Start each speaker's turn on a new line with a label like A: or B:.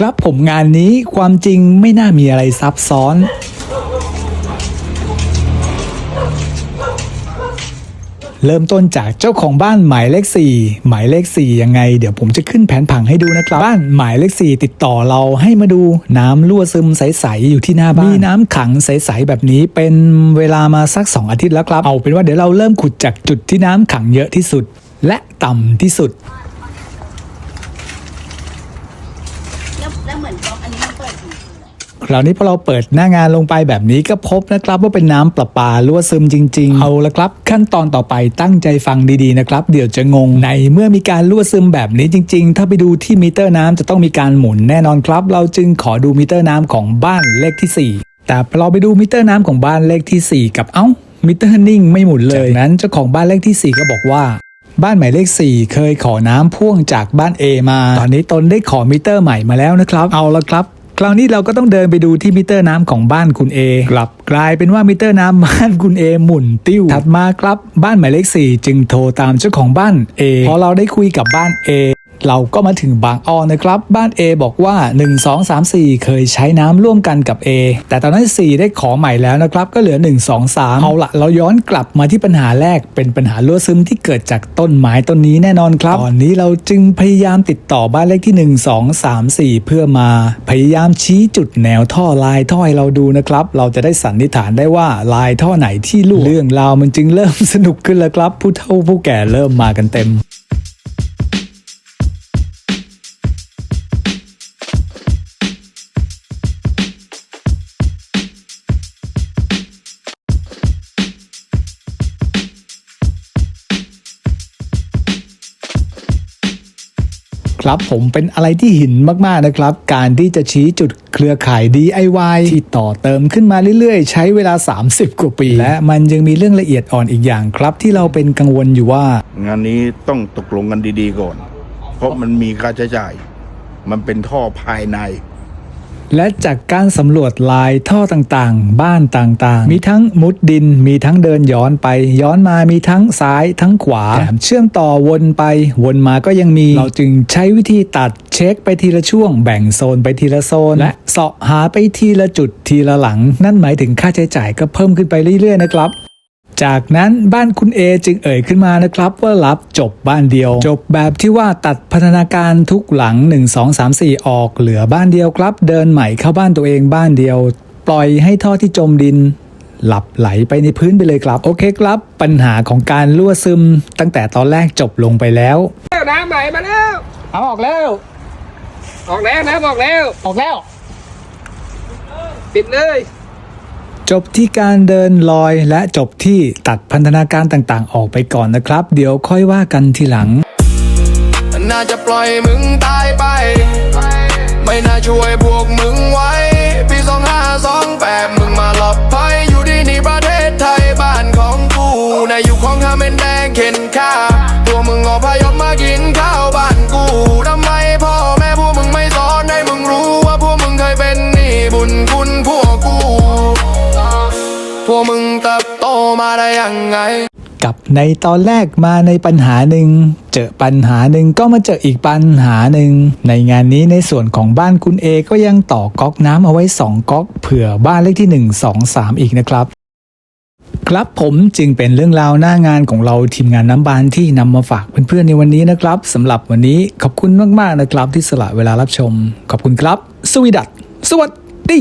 A: ครับผมงานนี้ความจริงไม่น่ามีอะไรซับซ้อน เริ่มต้นจากเจ้าของบ้านหมายเลข 4 หมายเลข 4 ยังไง เดี๋ยวผมจะขึ้นแผนผังให้ดูนะครับ บ้านหมายเลข 4 ติดต่อเราให้มาดูน้ำรั่วซึมใส ๆ อยู่ที่หน้าบ้าน มีน้ำขังใส ๆ แบบนี้เป็นเวลามาสัก 2 อาทิตย์แล้วครับ เอาเป็นว่าเดี๋ยวเราเริ่มขุดจากจุดที่น้ำขังเยอะที่สุด และต่ำที่สุด
B: แล้วแล้ว เหมือนก๊อกอันนี้มันเปิดอยู่คืออะไร
A: คราวนี้พอเราเปิดหน้างานลงไปแบบนี้ก็พบนะครับว่าเป็นน้ำประปารั่วซึมจริง ๆ เอาละครับ ขั้นตอนต่อไปตั้งใจฟังดีๆนะครับ เดี๋ยวจะงงในเมื่อมีการรั่วซึมแบบนี้จริง ๆ ถ้าไปดูที่มิเตอร์น้ำจะต้องมีการหมุนแน่นอนครับ เราจึงขอดูมิเตอร์น้ำของบ้านเลขที่ 4 แต่พอเราไปดูมิเตอร์น้ำของบ้านเลขที่ 4 กับเอ้ามิเตอร์นิ่งไม่หมุนเลยจากนั้นเจ้าของบ้านเลขที่ 4 ก็บอกว่า บ้านหมายเลข 4 เคยขอน้ำพ่วงจากบ้าน A มา ตอนนี้ตนได้ขอมิเตอร์ใหม่มาแล้วนะครับ เอาละครับคราวนี้เราก็ต้องเดินไปดูที่มิเตอร์น้ำของบ้านคุณ A กลับกลายเป็นว่ามิเตอร์น้ำบ้านคุณ A หมุนติ้ว ถัดมาครับ บ้านหมายเลข 4 จึงโทรตามเจ้าของบ้าน A พอเราได้คุยกับบ้าน A เราก็มาถึงบางอ้อนะครับ บ้าน A บอกว่า 1 2 3 4 เคยใช้น้ำร่วมกันกับ A แต่ตอนนั้น 4 ได้ขอใหม่แล้วนะครับ ก็เหลือ 1 2 3 เอาละเราย้อนกลับมาที่ปัญหาแรกเป็นปัญหารั่วซึมที่เกิดจากต้นไม้ต้นนี้แน่นอนครับตอนนี้เราจึงพยายามติดต่อบ้านเลขที่ 1 2 3 4 เพื่อมาพยายามชี้จุดแนวท่อลายท่อให้เราดูนะครับ เราจะได้สันนิษฐานได้ว่าลายท่อไหนที่รั่วเรื่องราวมันจึงเริ่มสนุกขึ้นแล้วครับ ผู้เฒ่าผู้แก่เริ่มมากันเต็ม ครับ ผมเป็นอะไรที่หินมากๆนะครับ การที่จะชี้จุดเครือข่าย DIY ที่ต่อเติมขึ้นมาเรื่อยๆ ใช้เวลา 30 กว่าปี และมันยังมีเรื่องละเอียดอ่อนอีกอย่างครับ ที่เราเป็นกังวลอยู่ว่า
C: งานนี้ต้องตกลงกันดีๆก่อน เพราะมันมีค่าใช้จ่าย มันเป็นท่อภายใน
A: และจากการสำรวจลายท่อต่างๆ บ้านต่างๆ มีทั้งมุดดิน มีทั้งเดินย้อนไป ย้อนมามีทั้งซ้ายทั้งขวาแถมเชื่อมต่อวนไป วนมาก็ยังมี เราจึงใช้วิธีตัดเช็คไปทีละช่วง แบ่งโซนไปทีละโซน และเสาะหาไปทีละจุดทีละหลัง นั่นหมายถึงค่าใช้จ่ายก็เพิ่มขึ้นไปเรื่อยๆนะครับ จากนั้นบ้านคุณเอจึงเอ่ยขึ้นมานะครับ ว่ารับจบบ้านเดียว จบแบบที่ว่าตัดพัฒนาการทุกหลัง 1 2 3 4 ออกเหลือบ้านเดียวครับ เดินใหม่เข้าบ้านตัวเองบ้านเดียว ปล่อยให้ท่อที่จมดินหลับไหลไปในพื้นไปเลยครับ โอเคครับ ปัญหาของการรั่วซึม ตั้งแต่ตอนแรกจบลงไปแล้ว
D: แล้วน้ำไหลมาแล้ว
A: เอาออกแล้ว
D: ออกแล้วน้ำออกแล้ว
A: ออกแล้ว
D: ปิดเลย
A: จบที่การเดินลอยและจบที่ตัดพันธนาการต่างๆ ออกไปก่อนนะครับ เดี๋ยวค่อยว่ากันทีหลัง
E: น่าจะปล่อยมึงตายไป ไม่น่าช่วยพวกมึงไว้ปีสองห้าสอง พวกมึงเติบโตมาได้ยังไง
A: กับในตอนแรกมาในปัญหาหนึ่งเจอปัญหาหนึ่งก็มาเจออีกปัญหาหนึ่งในงานนี้ในส่วนของบ้านคุณเอก็ยังต่อก๊อกน้ำเอาไว้ 2ก๊อกเผื่อบ้านเลขที่ 1 2 3 อีกนะครับครับผมจึงเป็นเรื่องราวหน้างานของเราทีมงานน้ำบานที่นำมาฝากเพื่อนๆในวันนี้นะครับสำหรับวันนี้ขอบคุณมากๆนะครับที่สละเวลารับชม ขอบคุณครับ สวีดัตสวัสดี